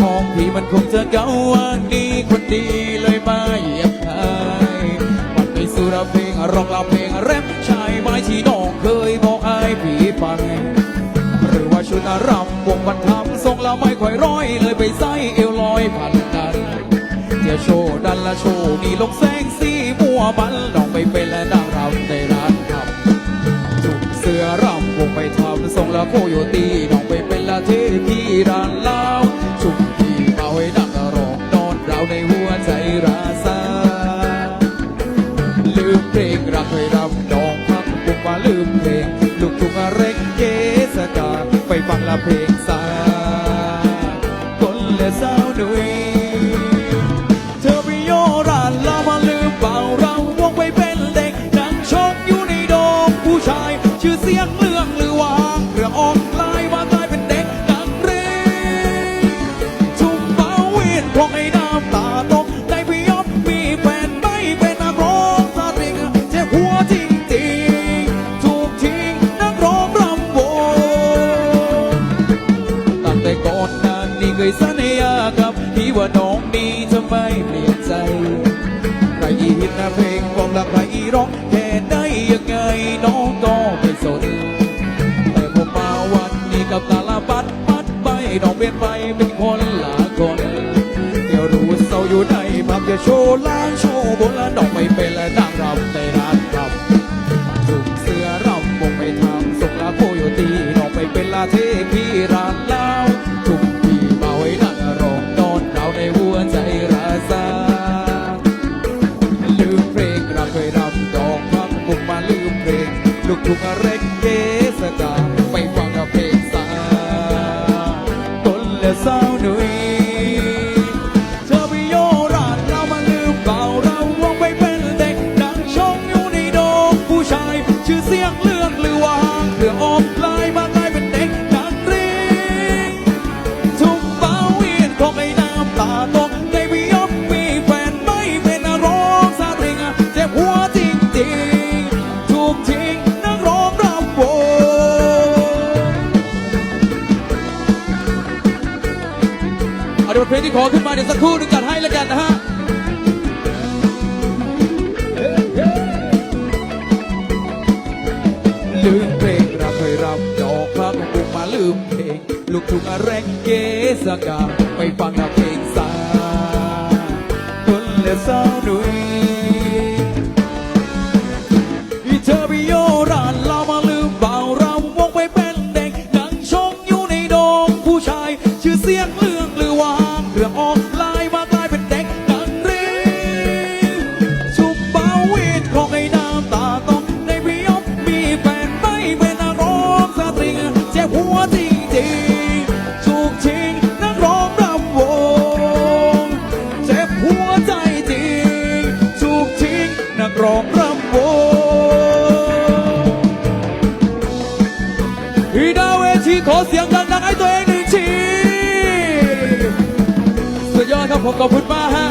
ของผีมันคงจะเก่าวันดีคนดีเลยมาเหยียบใครมันไปสู่ระเพลงร้องลำเพลงแรปชายไม้ที่น้องเคยบอกไอ้ผีไปหรือว่าชุดรำวงบรรทำทรงละไม่ค่อยร้อยเลยไปใส่เอวลอยพันกันเที่ยวโชว์ดันละโชว์นี่ลงแสงสีมัวมันน้องไปเป็นและนางรำในร้านทำจุกเสือรำวงไปทำทรงละโคโยตีน้องไปเป็นละเทพีร้านเล้า ลืมเพลงรักเคยรำดองพักบุกมาลืมเพลงลูกทุ่งเร็กเกสกาไปฟังละเพลงสาย ใจใครอีฮิตนะเพลงความรักใครอีร้องแค่ได้ยังไงน้องก็ไม่สน แต่ผมมาวันนี้กับตาลาปัดปัดไปน้องเปลี่ยนไปเป็นคนละคนเดี๋ยวรู้เศร้าอยู่ในภาพจะโชว์ล้างโชว์บนและน้องไม่เป็นและนางรำ ลูกทุ่งเร็กเกสกาไปฟังกับเพลงสาต้นและสาวหนุ่ยเธอไปโยราดเรามาลืมเปล่าเราวงไปเป็นเด็กดังชงอยู่ในโดมผู้ชายชื่อเสียง เอาเดี๋ยวเพลงที่ขอขึ้นมาเดี๋ยวสักครู่นึงจัดให้แล้วกันนะฮะลืมเพลงรับเคยรำดอกพระของบุกมาลืมเพลง ลูกทุ่งอแรงเกสกาไปฟังเพลงสาคนและสาวหนุ่ยที่เธอไปโยราดเรามาลืมเบาเราวงไปเป็นเด็กนั่งชมอยู่ในโดงผู้ชาย ชื่อเสียง พี่ดาวเวทีขอเสียงดังๆให้ตัวเองหนึ่งทีสุดยอดครับผมขอบคุณมากฮะ